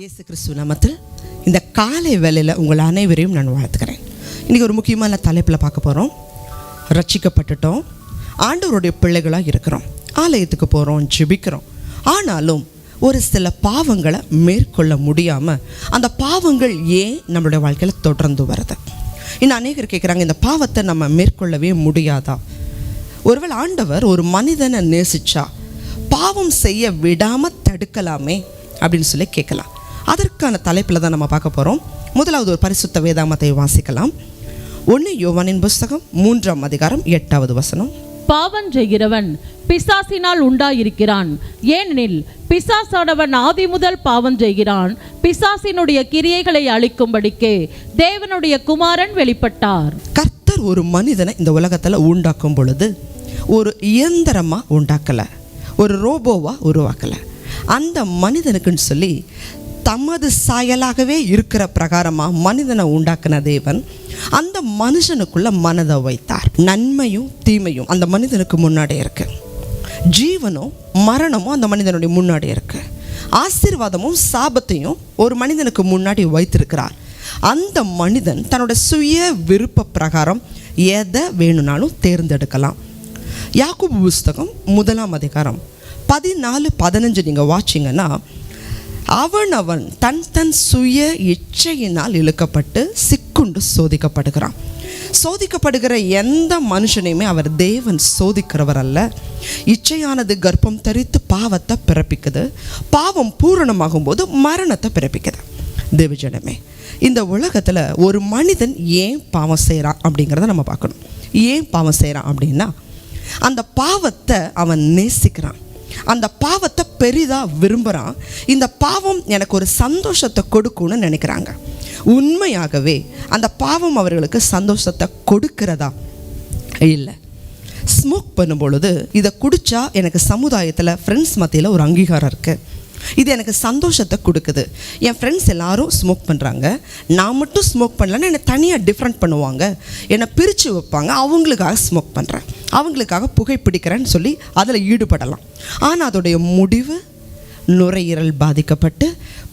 இயேசு கிறிஸ்துவ நாமத்தில் இந்த காலை வேலையில் உங்கள் அனைவரையும் நான் வாழ்த்துக்கிறேன். இன்றைக்கி ஒரு முக்கியமான தலைப்பில் பார்க்க போகிறோம் ரட்சிக்கப்பட்டுட்டோம். ஆண்டவருடைய பிள்ளைகளாக இருக்கிறோம். ஆலயத்துக்கு போகிறோம் ஜெபிக்கிறோம். ஆனாலும் ஒரு சில பாவங்களை மேற்கொள்ள முடியாமல் அந்த பாவங்கள் ஏன் நம்மளுடைய வாழ்க்கையில் தொடர்ந்து வருது? இன்னும் அநேகர் கேட்குறாங்க இந்த பாவத்தை நம்ம மேற்கொள்ளவே முடியாதா? ஒருவேளை ஆண்டவர் ஒரு மனிதனை நேசிச்சா பாவம் செய்ய விடாமல் தடுக்கலாமே அப்படின்னு சொல்லி கேட்கலாம். அதற்கான தலைப்பில் தான் நம்ம பார்க்க போகிறோம் முதலாவது ஒரு பரிசுத்த வேதாமத்தை வாசிக்கலாம். ஒன்று யோவானின் புஸ்தகம் மூன்றாம் அதிகாரம் எட்டாவது வசனம். பாவம் செய்கிறவன் பிசாசினால் உண்டாயிருக்கிறான். ஏனெனில் பிசாசானவன் ஆதி முதல் பாவம் செய்கிறான். பிசாசினுடைய கிரியைகளை அழிக்கும்படிக்கு தேவனுடைய குமாரன் வெளிப்பட்டார். கர்த்தர் ஒரு மனிதனை இந்த உலகத்தில் உண்டாக்கும் பொழுது ஒரு இயந்திரமாக உண்டாக்கலை. ஒரு ரோபோவாக உருவாக்கலை. அந்த மனிதனுக்குன்னு சொல்லி தமது சாயலாகவே இருக்கிற பிரகாரமாக மனிதனை உண்டாக்கின தேவன் அந்த மனுஷனுக்குள்ள மனதை வைத்தார். நன்மையும் தீமையும் அந்த மனிதனுக்கு முன்னாடி இருக்கு. ஜீவனும் மரணமும் அந்த மனிதனுடைய முன்னாடி இருக்கு. ஆசீர்வாதமும் சாபத்தையும் ஒரு மனிதனுக்கு முன்னாடி வைத்திருக்கிறார். அந்த மனிதன் தன்னோட சுய விருப்ப பிரகாரம் எதை வேணும்னாலும் தேர்ந்தெடுக்கலாம். யாக்கூபு புஸ்தகம் முதலாம் அதிகாரம் பதினாலு பதினஞ்சு நீங்கள் வாட்சிங்கன்னா அவன் அவன் தன் தன் சுய இச்சையினால் இழுக்கப்பட்டு சிக்குண்டு சோதிக்கப்படுகிறான். சோதிக்கப்படுகிற எந்த மனுஷனையுமே அவர் தேவன் சோதிக்கிறவர் அல்ல. இச்சையானது கர்ப்பம் தரித்து பாவத்தை பிறப்பிக்குது. பாவம் பூரணமாகும் போது மரணத்தை பிறப்பிக்குது. தேவஜனமே இந்த உலகத்தில் ஒரு மனிதன் ஏன் பாவம் செய்கிறான் அப்படிங்கிறத நம்ம பார்க்கணும். ஏன் பாவம் செய்கிறான் அப்படின்னா அந்த பாவத்தை அவன் நேசிக்கிறான். அந்த பாவத்தை பெரிதாக விரும்புகிறான் இந்த பாவம் எனக்கு ஒரு சந்தோஷத்தை கொடுக்கும்னு நினைக்கிறாங்க. உண்மையாகவே அந்த பாவம் அவர்களுக்கு சந்தோஷத்தை கொடுக்கிறதா? இல்லை. ஸ்மோக் பண்ணும் பொழுது இதை குடித்தா எனக்கு சமுதாயத்தில் ஃப்ரெண்ட்ஸ் மத்தியில் ஒரு அங்கீகாரம் இருக்குது இது எனக்கு சந்தோஷத்தை கொடுக்குது. என் ஃப்ரெண்ட்ஸ் எல்லாரும் ஸ்மோக் பண்ணுறாங்க நான் மட்டும் ஸ்மோக் பண்ணலன்னா என்னை தனியாக டிஃப்ரெண்ட் பண்ணுவாங்க. என்னை பிரித்து வைப்பாங்க. அவங்களுக்காக ஸ்மோக் பண்ணுறேன் அவங்களுக்காக புகைப்பிடிக்கிறேன்னு சொல்லி அதில் ஈடுபடலாம். ஆனால் அதோடைய முடிவு நுரையீரல் பாதிக்கப்பட்டு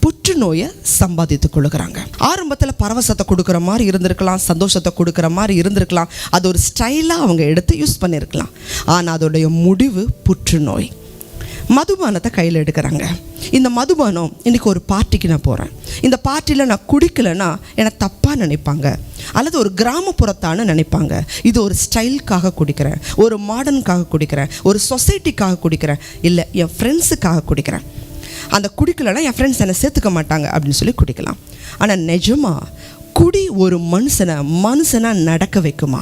புற்றுநோயை சம்பாதித்து கொள்கிறாங்க ஆரம்பத்தில் பரவசத்தை கொடுக்குற மாதிரி இருந்திருக்கலாம் சந்தோஷத்தை கொடுக்குற மாதிரி இருந்திருக்கலாம். அது ஒரு ஸ்டைலாக அவங்க எடுத்து யூஸ் பண்ணியிருக்கலாம். ஆனால் அதோடைய முடிவு புற்றுநோய். மதுபானத்தை கையில் எடுக்கிறாங்க. இந்த மதுபானம் இன்றைக்கி ஒரு பார்ட்டிக்கு நான் போகிறேன் இந்த பார்ட்டியில் நான் குடிக்கலைன்னா என்னை தப்பாக நினைப்பாங்க. அல்லது ஒரு கிராமப்புறத்தான்னு நினைப்பாங்க. இது ஒரு ஸ்டைலுக்காக குடிக்கிறேன். ஒரு மாடர்னுக்காக குடிக்கிறேன். ஒரு சொசைட்டிக்காக குடிக்கிறேன். இல்லை என் ஃப்ரெண்ட்ஸுக்காக குடிக்கிறேன். அந்த குடிக்கலைன்னா என் ஃப்ரெண்ட்ஸ் என்னை சேர்த்துக்க மாட்டாங்க அப்படின்னு சொல்லி குடிக்கலாம். ஆனால் நிஜமா குடி ஒரு மனுஷனை மனுஷனாக நடக்க வைக்குமா?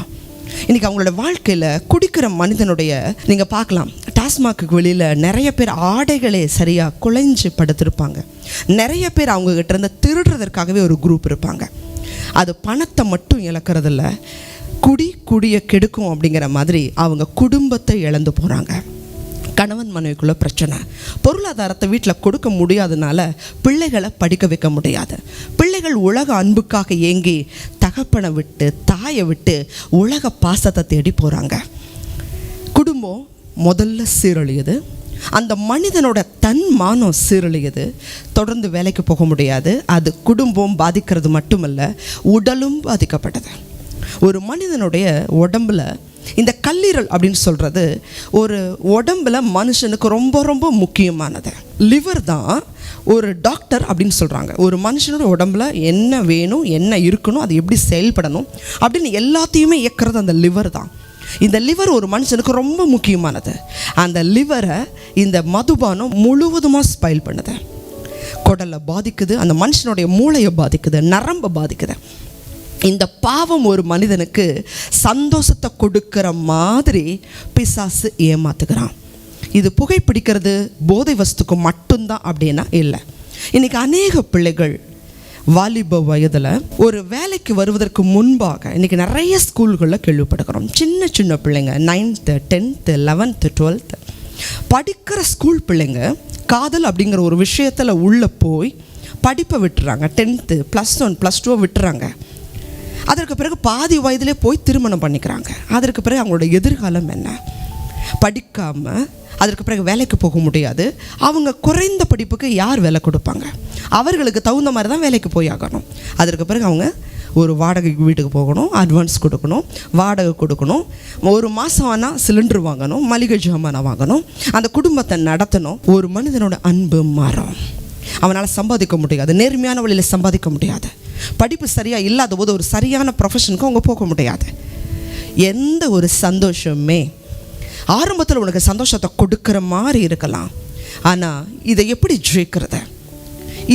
இன்றைக்கி அவங்களோட வாழ்க்கையில் குடிக்கிற மனிதனுடைய நீங்கள் பார்க்கலாம் டாஸ்மாக்கு வெளியில் நிறைய பேர் ஆடைகளே சரியாக குலைஞ்சு படுத்திருப்பாங்க. நிறைய பேர் அவங்கக்கிட்ட இருந்து திருடுறதற்காகவே ஒரு குரூப் இருப்பாங்க. அது பணத்தை மட்டும் இழக்கிறதில்ல குடி குடியை கெடுக்கும் அப்படிங்கிற மாதிரி அவங்க குடும்பத்தை இழந்து போகிறாங்க கணவன் மனைவிக்குள்ள பிரச்சனை. பொருளாதாரத்தை வீட்டில் கொடுக்க முடியாதனால பிள்ளைகளை படிக்க வைக்க முடியாது. பிள்ளைகள் உலக அன்புக்காக ஏங்கி தகப்பனை விட்டு தாயை விட்டு உலக பாசத்தை தேடி போகிறாங்க குடும்பம் முதல்ல சீரழியுது. அந்த மனிதனோட தன் மானம் சீரழியுது. தொடர்ந்து வேலைக்கு போக முடியாது. அது குடும்பம் பாதிக்கிறது மட்டுமல்ல உடலும் பாதிக்கப்பட்டது. ஒரு மனிதனுடைய உடம்புல இந்த கல்லீரல் அப்படின்னு சொல்கிறது ஒரு உடம்புல மனுஷனுக்கு ரொம்ப ரொம்ப முக்கியமானது. லிவர் தான் ஒரு டாக்டர் அப்படின்னு சொல்கிறாங்க ஒரு மனுஷனோட உடம்புல என்ன வேணும் என்ன இருக்கணும் அது எப்படி செயல்படணும் அப்படின்னு எல்லாத்தையுமே இயக்கிறது அந்த லிவர் தான். இந்த லிவர் ஒரு மனுஷனுக்கு ரொம்ப முக்கியமானது. அந்த லிவரை இந்த மதுபானம் முழுவதுமாக ஸ்பைல் பண்ணுது. குடலை பாதிக்குது அந்த மனுஷனுடைய மூளையை பாதிக்குது நரம்பை பாதிக்குது. இந்த பாவம் ஒரு மனிதனுக்கு சந்தோஷத்தை கொடுக்கிற மாதிரி பிசாசு ஏமாத்துகிறான். இது புகைப்பிடிக்கிறது போதை வஸ்துக்கு மட்டும்தான் அப்படின்னா இல்லை. இன்றைக்கி அநேக பிள்ளைகள் வாலிப வயதில் ஒரு வேலைக்கு வருவதற்கு முன்பாக இன்றைக்கி நிறைய ஸ்கூல்களில் கேள்விப்படுகிறோம். சின்ன சின்ன பிள்ளைங்க நைன்த்து டென்த்து லெவன்த்து டுவெல்த்து படிக்கிற ஸ்கூல் பிள்ளைங்க காதல் அப்படிங்கிற ஒரு விஷயத்தில் உள்ளே போய் படிப்பை விட்டுறாங்க. டென்த்து ப்ளஸ் ஒன் ப்ளஸ் டூவை விட்டுறாங்க. அதற்கு பிறகு பாதி வயதிலே போய் திருமணம் பண்ணிக்கிறாங்க. அதற்கு பிறகு அவங்களோட எதிர்காலம் என்ன? படிக்காமல் அதற்கு பிறகு வேலைக்கு போக முடியாது. அவங்க குறைந்த படிப்புக்கு யார் வேலை கொடுப்பாங்க? அவர்களுக்கு தகுந்த மாதிரி தான் வேலைக்கு போய் ஆகணும். அதற்கு பிறகு அவங்க ஒரு வாடகை வீட்டுக்கு போகணும் அட்வான்ஸ் கொடுக்கணும் வாடகை கொடுக்கணும். ஒரு மாதம் ஆனால் சிலிண்டர் வாங்கணும் மளிகை ஜாமானை வாங்கணும். அந்த குடும்பத்தை நடத்தணும். ஒரு மனிதனோட அன்பு மாறும். அவனால் சம்பாதிக்க முடியாது. நேர்மையான வழியில் சம்பாதிக்க முடியாது. படிப்பு சரியாக இல்லாத போது ஒரு சரியான ப்ரொஃபஷனுக்கு அவங்க போக முடியாது. எந்த ஒரு சந்தோஷமே ஆரம்பத்தில் உனக்கு சந்தோஷத்தை கொடுக்குற மாதிரி இருக்கலாம். ஆனால் இதை எப்படி ஜெயிக்கிறத?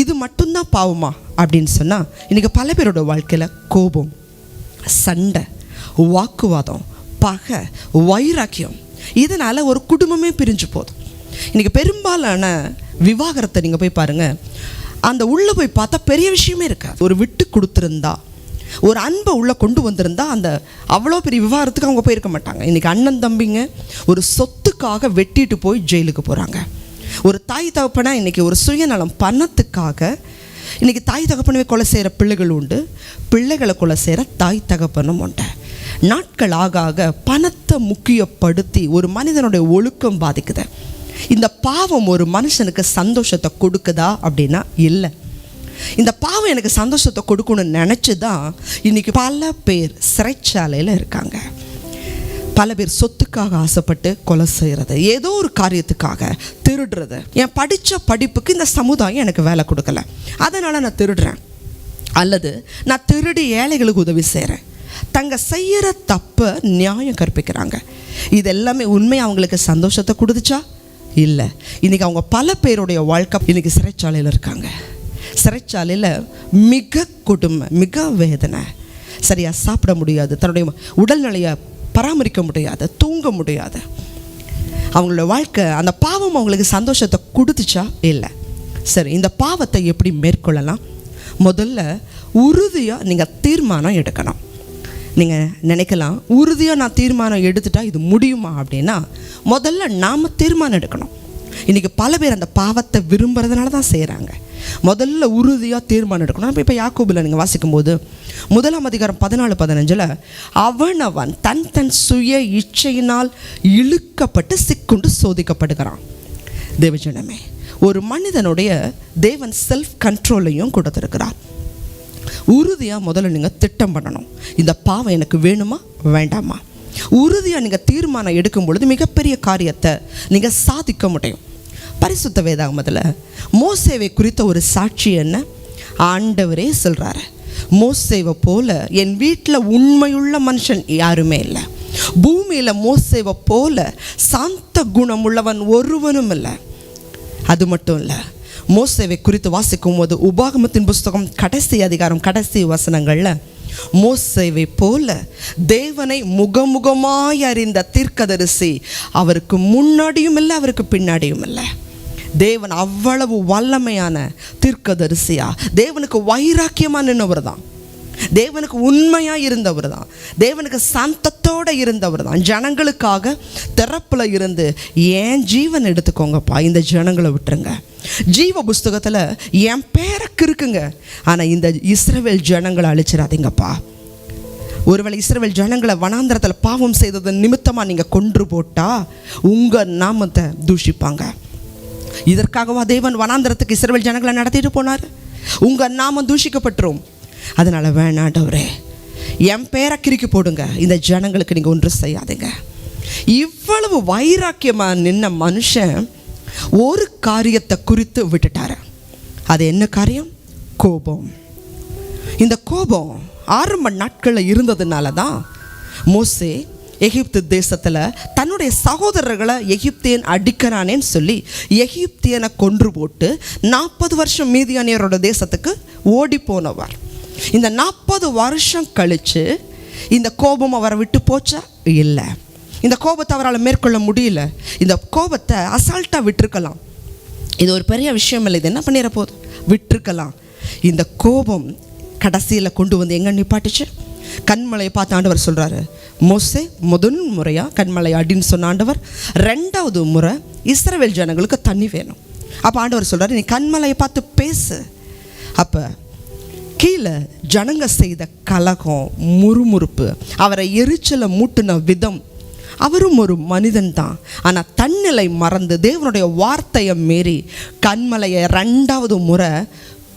இது மட்டும்தான் பாவமா? அப்படின்னு சொன்னால் இன்றைக்கி பல பேரோட வாழ்க்கையில் கோபம் சண்டை வாக்குவாதம் பகை வைராக்கியம் இதனால் ஒரு குடும்பமே பிரிஞ்சு போதும். இன்றைக்கி பெரும்பாலான விவாகரத்தை நீங்கள் போய் பாருங்கள் அந்த உள்ளே போய் பார்த்தா பெரிய விஷயமே இருக்காது. ஒரு விட்டு கொடுத்துருந்தா ஒரு அன்பை உள்ளே கொண்டு வந்திருந்தா அந்த அவ்வளோ பெரிய விவகாரத்துக்கு அவங்க போயிருக்க மாட்டாங்க. இன்றைக்கி அண்ணன் தம்பிங்க ஒரு சொத்துக்காக வெட்டிட்டு போய் ஜெயிலுக்கு போகிறாங்க ஒரு தாய் தகப்பனா இன்றைக்கி ஒரு சுயநலம் பணத்துக்காக இன்றைக்கி தாய் தகப்பனவே கொலை செய்கிற பிள்ளைகள் உண்டு. பிள்ளைகளை கொலை செய்கிற தாய் தகப்பனும் உண்டு. நாட்கள் ஆக ஆக பணத்தை முக்கியப்படுத்தி ஒரு மனிதனுடைய ஒழுக்கம் பாதிக்குது. இந்த பாவம் ஒரு மனுஷனுக்கு சந்தோஷத்தை கொடுக்குதா அப்படின்னா இல்லை. இந்த பாவம் எனக்கு சந்தோஷத்தை கொடுக்கணும்னு நினச்சி தான் இன்றைக்கி பல பேர் சிறைச்சாலையில் இருக்காங்க. பல பேர் சொத்துக்காக ஆசைப்பட்டு கொலை செய்கிறது ஏதோ ஒரு காரியத்துக்காக திருடுறது. என் படித்த படிப்புக்கு இந்த சமுதாயம் எனக்கு வேலை கொடுக்கல. அதனால் நான் திருடுறேன். அல்லது நான் திருடி ஏழைகளுக்கு உதவி செய்கிறேன் தங்க செய்கிற தப்பை நியாயம் கற்பிக்கிறாங்க. இது எல்லாமே உண்மை அவங்களுக்கு சந்தோஷத்தை கொடுத்துச்சா? இல்லை. இன்றைக்கி அவங்க பல பேருடைய வாழ்க்கை இன்றைக்கி சிறைச்சாலையில் இருக்காங்க. சிறைச்சாலையில் மிக கொடுமை மிக வேதனை. சரியாக சாப்பிட முடியாது. தன்னுடைய உடல்நிலையை பராமரிக்க முடியாது தூங்க முடியாது. அவங்களோட வாழ்க்கை அந்த பாவம் அவங்களுக்கு சந்தோஷத்தை கொடுத்துச்சா? இல்லை. சரி இந்த பாவத்தை எப்படி மேற்கொள்ளலாம்? முதல்ல உறுதியாக நீங்கள் தீர்மானம் எடுக்கணும். நீங்கள் நினைக்கலாம் உறுதியாக நான் தீர்மானம் எடுத்துட்டா இது முடியுமா அப்படின்னா முதல்ல நாம் தீர்மானம் எடுக்கணும். இன்றைக்கி பல பேர் அந்த பாவத்தை விரும்புறதுனால தான் செய்கிறாங்க முதல்ல உறுதியாக தீர்மானம் எடுக்கணும். இப்போ இப்போ யாக்கோபில் நீங்கள் வாசிக்கும்போது முதலாம் அதிகாரம் பதினாலு பதினஞ்சில் அவனவன் தன் தன் சுய இச்சையினால் இழுக்கப்பட்டு சிக்குண்டு சோதிக்கப்படுகிறான். தேவஜனமே ஒரு மனிதனுடைய தேவன் செல்ஃப் கண்ட்ரோலையும் கொடுத்துருக்கிறார். உறுதியாக முதல்ல நீங்கள் திட்டம் பண்ணணும். இந்த பாவம் எனக்கு வேணுமா வேண்டாமா? உறுதியாக நீங்கள் தீர்மானம் எடுக்கும் பொழுது மிகப்பெரிய காரியத்தை நீங்கள் சாதிக்க முடியும். பரிசுத்த வேதாகமத்தில் மோசேவை குறித்த ஒரு சாட்சி என்ன? ஆண்டவரே சொல்கிறாரு மோசேவை போல என் வீட்டில் உண்மையுள்ள மனுஷன் யாருமே இல்லை. பூமியில் மோசேவை போல சாந்த குணமுள்ளவன் ஒருவனும் இல்லை. அது மட்டும் இல்லை மோசேவை குறித்து வாசிக்கும் போது உபாகமத்தின் புஸ்தகம் கடைசி அதிகாரம் கடைசி வசனங்களில் மோசேவை போல தேவனை முகமுகமாய் அறிந்த தீர்க்கதரிசி அவருக்கு முன்னாடியும் இல்லை அவருக்கு பின்னாடியும் இல்லை. தேவன் அவ்வளவு வல்லமையான தீர்க்கதரிசியா? தேவனுக்கு வைராக்கியமாக நின்றவர் தான் தேவனுக்கு உண்மையாக இருந்தவர் தான் தேவனுக்கு சந்தத்தோடு இருந்தவர் தான் ஜனங்களுக்காக திறப்பில் இருந்து ஏன் ஜீவன் எடுத்துக்கோங்கப்பா? இந்த ஜனங்களை விட்டுருங்க. ஜீவ புஸ்தகத்தில் என் பேருக்கு இருக்குங்க. ஆனால் இந்த இஸ்ரவேல் ஜனங்களை அழிச்சிடாதீங்கப்பா ஒருவேளை இஸ்ரவேல் ஜனங்களை வனாந்திரத்தில் பாவம் செய்தது நிமித்தமாக நீங்கள் கொன்று போட்டால் உங்கள் நாமத்தை தூஷிப்பாங்க. இதற்காகவா தேவன் வனாந்திரத்துக்கு இஸ்ரவேல் ஜனங்களை நடத்திட்டு போனார்? உங்கள் நாமம் தூஷிக்கப்பட்டுரும். அதனால் வேணாண்டவரே என் பேரை கிறுக்கி போடுங்க. இந்த ஜனங்களுக்கு நீங்கள் ஒன்றும் செய்யாதீங்க. இவ்வளவு வைராக்கியமாக நின்ன மனுஷன் ஒரு காரியத்தை குறித்து விட்டுட்டார். அது என்ன காரியம்? கோபம். இந்த கோபம் ஆரம்ப நாட்களில் இருந்ததுனால தான் மோசே எகிப்து தேசத்தில் தன்னுடைய சகோதரர்களை எகிப்தியன் அடிக்கிறானேன்னு சொல்லி எகிப்தியனை கொன்று போட்டு நாற்பது வருஷம் மீதியானியரோட தேசத்துக்கு ஓடி போனவர். இந்த நாற்பது வருஷம் கழித்து இந்த கோபம் அவரை விட்டு போச்சா? இல்லை. இந்த கோபத்தை அவரால் மேற்கொள்ள முடியல. இந்த கோபத்தை அசால்ட்டாக விட்டுருக்கலாம். இது ஒரு பெரிய விஷயம் இல்லை. இது என்ன பண்ணிட போகுது? விட்டுருக்கலாம். இந்த கோபம் கடைசியில் கொண்டு வந்து எங்கே நிப்பாட்டுச்சு? கண்மலையை பார்த்து ஆண்டவர் சொல்கிறாரு மோசே முதல் முறையாக கண்மலை அடின்னு சொன்ன ஆண்டவர் ரெண்டாவது முறை இஸ்ரவேல் ஜனங்களுக்கு தண்ணி வேணும். அப்போ ஆண்டவர் சொல்கிறாரு நீ கண்மலையை பார்த்து பேசு. அப்போ கீழே ஜனங்க செய்த கலகம் முறுமுறுப்பு அவரை எரிச்சலை மூட்டின விதம் அவரும் ஒரு மனிதன் தான். ஆனால் தன்னிலை மறந்து தேவனுடைய வார்த்தையை மீறி கண்மலையை ரெண்டாவது முறை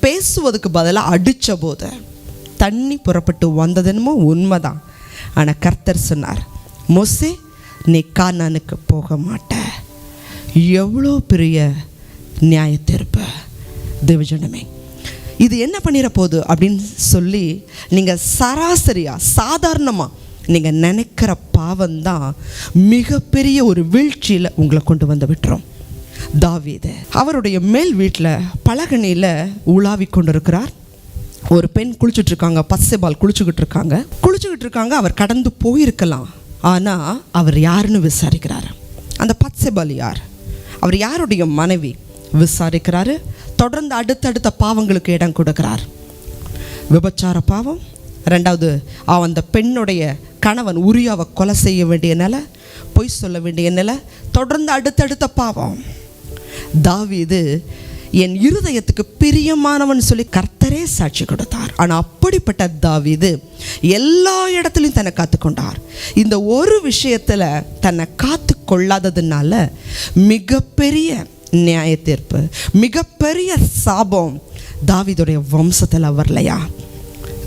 பேசுவதுக்கு பதிலாக அடித்த போது தண்ணி புறப்பட்டு வந்ததுன்னுமோ உண்மைதான். ஆனால் கர்த்தர் சொன்னார் மொசே நீ கானானுக்கு போக மாட்ட. எவ்வளோ பெரிய நியாயத்தீர்ப்பு தேவஜனமே இது என்ன பண்ணிட போகுது அப்படின்னு சொல்லி நீங்கள் சராசரியாக சாதாரணமாக நீங்கள் நினைக்கிற பாவம்தான் மிகப்பெரிய ஒரு வீழ்ச்சியில் உங்களை கொண்டு வந்து விட்டுரும். தாவீது. அவருடைய மேல் வீட்டில் பலகணியில் உலாவி கொண்டிருக்கிறார். ஒரு பெண் குளிச்சுட்டு இருக்காங்க குளிச்சுக்கிட்டு இருக்காங்க குளிச்சுக்கிட்டு இருக்காங்க அவர் கடந்து போயிருக்கலாம். ஆனால் அவர் யாருன்னு விசாரிக்கிறார். அந்த பச்சைபால் யார்? அவர் யாருடைய மனைவி? விசாரிக்கிறாரு. தொடர்ந்து அடுத்தடுத்த பாவங்களுக்கு இடம் கொடுக்கிறார். விபச்சார பாவம். ரெண்டாவது அந்த பெண்ணுடைய கணவன் உரியாவை கொலை செய்ய வேண்டிய நிலை பொய் சொல்ல வேண்டிய நிலை தொடர்ந்து அடுத்தடுத்த பாவம். தாவீது என் இருதயத்துக்கு பிரியமானவன் சொல்லி கர்த்தரே சாட்சி கொடுத்தார். ஆனால் அப்படிப்பட்ட தாவீது எல்லா இடத்துலையும் தன்னை காத்துக்கொண்டார். இந்த ஒரு விஷயத்தில் தன்னை காத்து கொள்ளாததுனால மிகப்பெரிய நியாய தீர்ப்பு மிகப்பெரிய சாபம் தாவிதுடைய வம்சத்தில் வரலையா?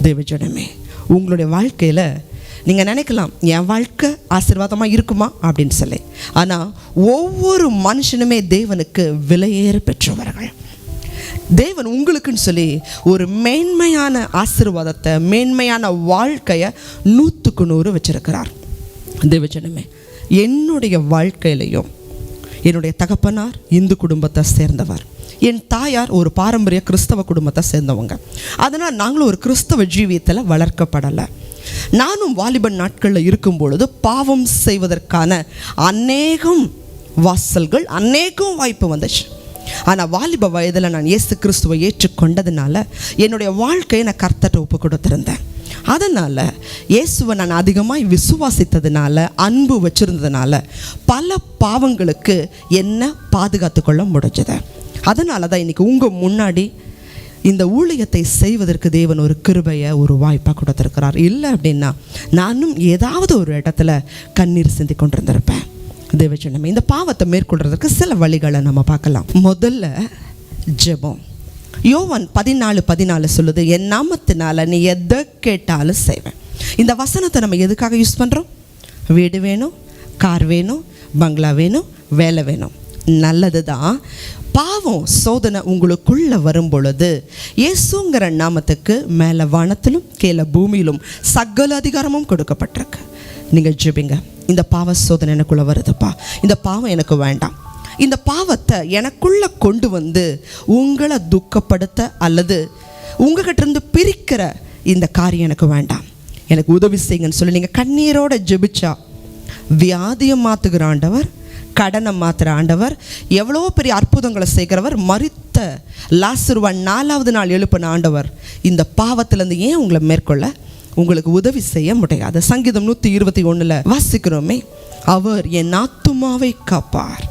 தேவஜனமே உங்களுடைய வாழ்க்கையில் நீங்கள் நினைக்கலாம் என் வாழ்க்கை ஆசீர்வாதமாக இருக்குமா? அப்படின்னு சொல்லி. ஆனால் ஒவ்வொரு மனுஷனுமே தேவனுக்கு விலையேற பெற்றவர்கள். தேவன் உங்களுக்குன்னு சொல்லி ஒரு மேன்மையான ஆசீர்வாதத்தை மேன்மையான வாழ்க்கையை நூற்றுக்கு நூறு வச்சிருக்கிறார். தேவஜனமே என்னுடைய வாழ்க்கையிலையும் என்னுடைய தகப்பனார் இந்து குடும்பத்தை சேர்ந்தவர். என் தாயார் ஒரு பாரம்பரிய கிறிஸ்தவ குடும்பத்தை சேர்ந்தவங்க. அதனால் நாங்களும் ஒரு கிறிஸ்தவ ஜீவியத்தில் வளர்க்கப்படலை. நானும் வாலிபன் நாட்களில் இருக்கும் பொழுது பாவம் செய்வதற்கான அநேகம் வாசல்கள் அநேகம் வாய்ப்பு வந்துச்சு. ஆனால் வாலிப வயதில் நான் இயேசு கிறிஸ்துவை ஏற்றுக்கொண்டதுனால என்னுடைய வாழ்க்கையை நான் கர்த்தட்ட ஒப்பு கொடுத்துருந்தேன். அதனால் இயேசுவை நான் அதிகமாக விசுவாசித்ததுனால அன்பு வச்சுருந்ததுனால பல பாவங்களுக்கு என்ன பாதுகாத்து கொள்ள முடிஞ்சது. அதனால தான் இன்றைக்கி உங்கள் முன்னாடி இந்த ஊழியத்தை செய்வதற்கு தேவன் ஒரு கிருபையை ஒரு வாய்ப்பாக கொடுத்துருக்கிறார். இல்லை அப்படின்னா நானும் ஏதாவது ஒரு இடத்துல கண்ணீர் சிந்தி கொண்டிருந்திருப்பேன். தேவச்சனம் இந்த பாவத்தை மேற்கொள்றதுக்கு சில வழிகளை நம்ம பார்க்கலாம். முதல்ல ஜெபம். யோவன் பதினாலு பதினாலு சொல்லுது என் நாமத்தினால நீ எதை கேட்டாலும் செய்வேன். இந்த வசனத்தை நம்ம எதுக்காக யூஸ் பண்ணுறோம் வீடு வேணும் கார் வேணும் பங்களா வேணும் வேலை வேணும். நல்லது தான் பாவம் சோதனை உங்களுக்குள்ள வரும் பொழுது இயேசுங்கிற நாமத்துக்கு மேலே வானத்திலும் கீழே பூமியிலும் சகல அதிகாரமும் கொடுக்கப்பட்டிருக்கு. நீங்கள் ஜெபிங்க. இந்த பாவ சோதனை எனக்குள்ளே வருதுப்பா. இந்த பாவம் எனக்கு வேண்டாம். இந்த பாவத்தை எனக்குள்ள கொண்டு வந்து உங்களை துக்கப்படுத்த அல்லது உங்ககிட்ட இருந்து பிரிக்கிற இந்த காரியம் எனக்கு வேண்டாம். எனக்கு உதவி செய்யுங்கன்னு சொல்லி நீங்கள் கண்ணீரோட ஜெபிச்சா வியாதியை மாற்றுகிற ஆண்டவர் கடனை மாத்திர ஆண்டவர் எவ்வளோ பெரிய அற்புதங்களை செய்கிறவர் மறித்த லாசுருவான் நாலாவது நாள் எழுப்பின ஆண்டவர் இந்த பாவத்திலேருந்து ஏன் உங்களை மேற்கொள்ள? உங்களுக்கு உதவி செய்ய முடியாது. சங்கீதம் நூற்றி இருபத்தி ஒன்றில் வாசிக்கிறோமே அவர் என் ஆத்துமாவை காப்பார்.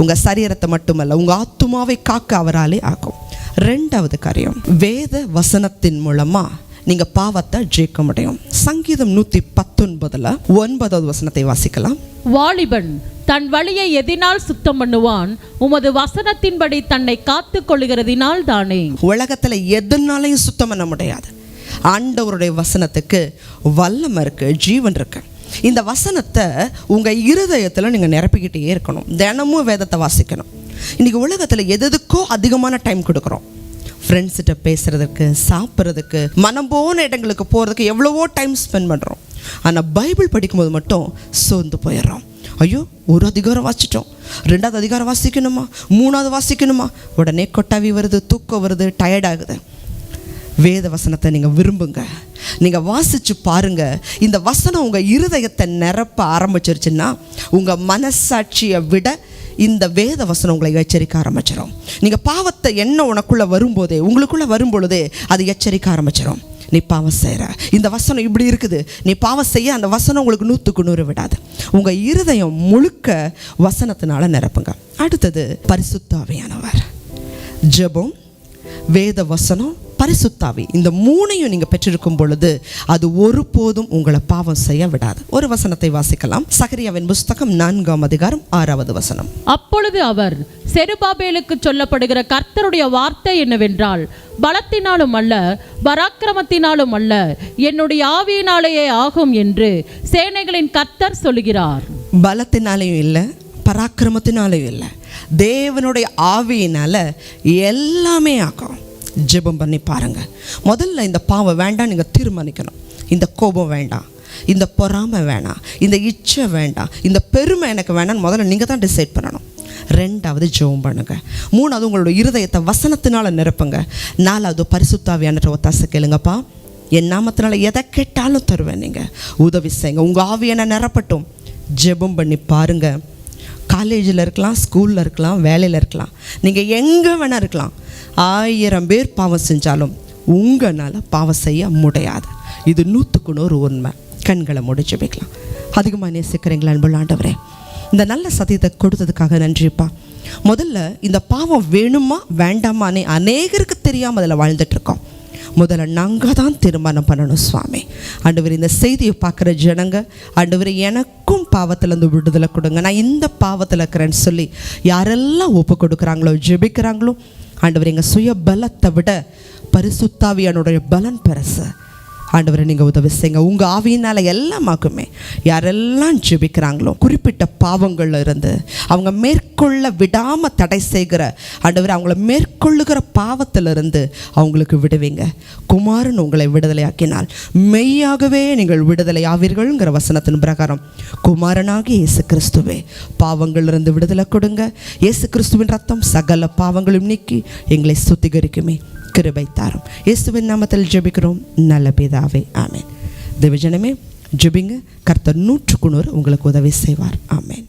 உங்கள் சரீரத்தை மட்டுமல்ல உங்கள் ஆத்துமாவை காக்க அவராலே ஆகும். ரெண்டாவது காரியம் வேத வசனத்தின் மூலமாக நீங்கள் பாவத்தை ஜெயிக்க முடியும். சங்கீதம் நூற்றி பத்தொன்பதில் ஒன்பதாவது வசனத்தை வாசிக்கலாம். வாலிபன் தன் வழியை எதினால் சுத்தம் பண்ணுவான். உமது வசனத்தின்படி தன்னை காத்து கொள்கிறதினால் தானே. உலகத்தில் எதுனாலையும் சுத்தம் பண்ண முடியாது. ஆண்டவருடைய வசனத்துக்கு வல்லமை இருக்கு ஜீவன் இருக்கு. இந்த வசனத்தை உங்கள் இருதயத்தில் நீங்கள் நிரப்பிக்கிட்டே இருக்கணும். தினமும் வேதத்தை வாசிக்கணும். இன்றைக்கி உலகத்தில் எதுக்கோ அதிகமான டைம் கொடுக்குறோம். ஃப்ரெண்ட்ஸ்கிட்ட பேசுகிறதுக்கு சாப்பிட்றதுக்கு மனம் போன இடங்களுக்கு போகிறதுக்கு எவ்வளவோ டைம் ஸ்பெண்ட் பண்ணுறோம் ஆனால் பைபிள் படிக்கும்போது மட்டும் சோர்ந்து போயிடுறோம். ஐயோ ஒரு அதிகாரம் வாசிச்சிட்டோம். ரெண்டாவது அதிகாரம் வாசிக்கணுமா? மூணாவது வாசிக்கணுமா? உடனே கொட்டாவி வருது தூக்கம் வருது டயர்ட் ஆகுது. வேத வசனத்தை நீங்கள் விரும்புங்க. நீங்கள் வாசித்து பாருங்க. இந்த வசனம் உங்கள் இருதயத்தை நிரப்ப ஆரம்பிச்சிருச்சுன்னா உங்கள் மனசாட்சியை விட இந்த வேத வசனம் உங்களை எச்சரிக்க ஆரம்பிச்சிடும் நீங்கள் பாவத்தை என்ன உனக்குள்ளே வரும்போதே உங்களுக்குள்ளே வரும்பொழுதே அது எச்சரிக்க ஆரம்பிச்சிடும் நீ பாவம் செய்கிற இந்த வசனம் இப்படி இருக்குது. நீ பாவம் செய்ய அந்த வசனம் உங்களுக்கு நூற்றுக்கு நூறு விடாது. உங்கள் இருதயம் முழுக்க வசனத்தினால நிரப்புங்க. அடுத்தது பரிசுத்தாவையானவர் ஜெபம் வேத வசனம் பரிசுத்தாவி. இந்த மூணையும் நீங்கள் பெற்றிருக்கும் பொழுது அது ஒருபோதும் உங்களை பாவம் செய்ய விடாது. ஒரு வசனத்தை வாசிக்கலாம். சகரியாவின் புஸ்தகம் நான்காம் அதிகாரம் ஆறாவது வசனம். அப்பொழுது அவர் செருபாபேலுக்கு சொல்லப்படுகிற கர்த்தருடைய வார்த்தை என்னவென்றால் பலத்தினாலும் அல்ல பராக்கிரமத்தினாலும் அல்ல என்னுடைய ஆவியினாலேயே ஆகும் என்று சேனைகளின் கர்த்தர் சொல்லுகிறார் பலத்தினாலையும் இல்லை பராக்கிரமத்தினாலையும் இல்லை. தேவனுடைய ஆவியினால எல்லாமே ஆகும். ஜெபம் பண்ணி பாருங்கள் முதல்ல இந்த பாவம் வேண்டாம் நீங்கள் தீர்மானிக்கணும். இந்த கோபம் வேண்டாம் இந்த பொறாமை வேணாம் இந்த இச்சை வேண்டாம் இந்த பெருமை எனக்கு வேணாம்னு முதல்ல நீங்கள் தான் டிசைட் பண்ணணும். ரெண்டாவது ஜெபம் பண்ணுங்க. மூணாவது உங்களோட இருதயத்தை வசனத்தினால நிரப்புங்க. நாலாவது பரிசுத்தாவியான ஒத்தாசை கேளுங்கப்பா. என் நாமத்தினால எதை கேட்டாலும் தருவேன் நீங்கள் உதவி செய்யுங்க. உங்கள் ஆவியான நிரப்பட்டும். ஜெபம் பண்ணி பாருங்கள் காலேஜில் இருக்கலாம் ஸ்கூலில் இருக்கலாம் வேலையில் இருக்கலாம். நீங்கள் எங்கே வேணால் இருக்கலாம். ஆயிரம் பேர் பாவம் செஞ்சாலும் உங்களால் பாவம் செய்ய முடியாது. இது நூற்றுக்கு நூறு உண்மை. கண்களை முடிச்சு வைக்கலாம். அதிகமாக நேசிக்கிறீங்களா அன்புள்ளாண்டவரே இந்த நல்ல சத்தியத்தை கொடுத்ததுக்காக நன்றிப்பா. முதல்ல இந்த பாவம் வேணுமா வேண்டாமான்னு அநேகருக்கு தெரியாமல் அதில் வாழ்ந்துட்டுருக்கோம். முதல்ல நாங்கள் தான் தீர்மானம் பண்ணணும் சுவாமி. ஆண்டவர் இந்த செய்தியை பார்க்குற ஜனங்க ஆண்டவர் எனக்கும் பாவத்திலேருந்து விடுதலை கொடுங்க. நான் இந்த பாவத்தில் இருக்கிறேன்னு சொல்லி யாரெல்லாம் ஒப்பு கொடுக்குறாங்களோ ஜெபிக்கிறாங்களோ ஆண்டவர் எங்கள் சுய பலத்தை விட பரிசுத்தாவியானுடைய பலன் பெருசு ஆண்டவரை நீங்கள் உதவி செய்யுங்க. உங்கள் ஆவியினால் எல்லாமாக்குமே. யாரெல்லாம் ஜெபிக்கிறாங்களோ குறிப்பிட்ட பாவங்களில் இருந்து அவங்க மேற்கொள்ள விடாமல் தடை செய்கிற ஆண்டவர் அவங்கள மேற்கொள்ளுகிற பாவத்திலிருந்து அவங்களுக்கு விடுவீங்க. குமாரன் உங்களை விடுதலையாக்கினால். மெய்யாகவே நீங்கள் விடுதலை ஆவீர்கள்ங்கிற வசனத்தின் பிரகாரம். குமாரனாகி இயேசு கிறிஸ்துவே பாவங்களிலிருந்து விடுதலை கொடுங்க. இயேசு கிறிஸ்துவின் ரத்தம் சகல பாவங்களும் நீக்கி எங்களை சுத்திகரிக்குமே. கிருபை தாரும். இயேசுவின் நாமத்தில் ஜெபிக்கிறோம். நல்ல பிதாவே ஆமேன். தேவஜனமே ஜெபிங்க. கர்த்தர் நூற்றுக்கு நூறு உங்களுக்கு உதவி செய்வார். ஆமேன்.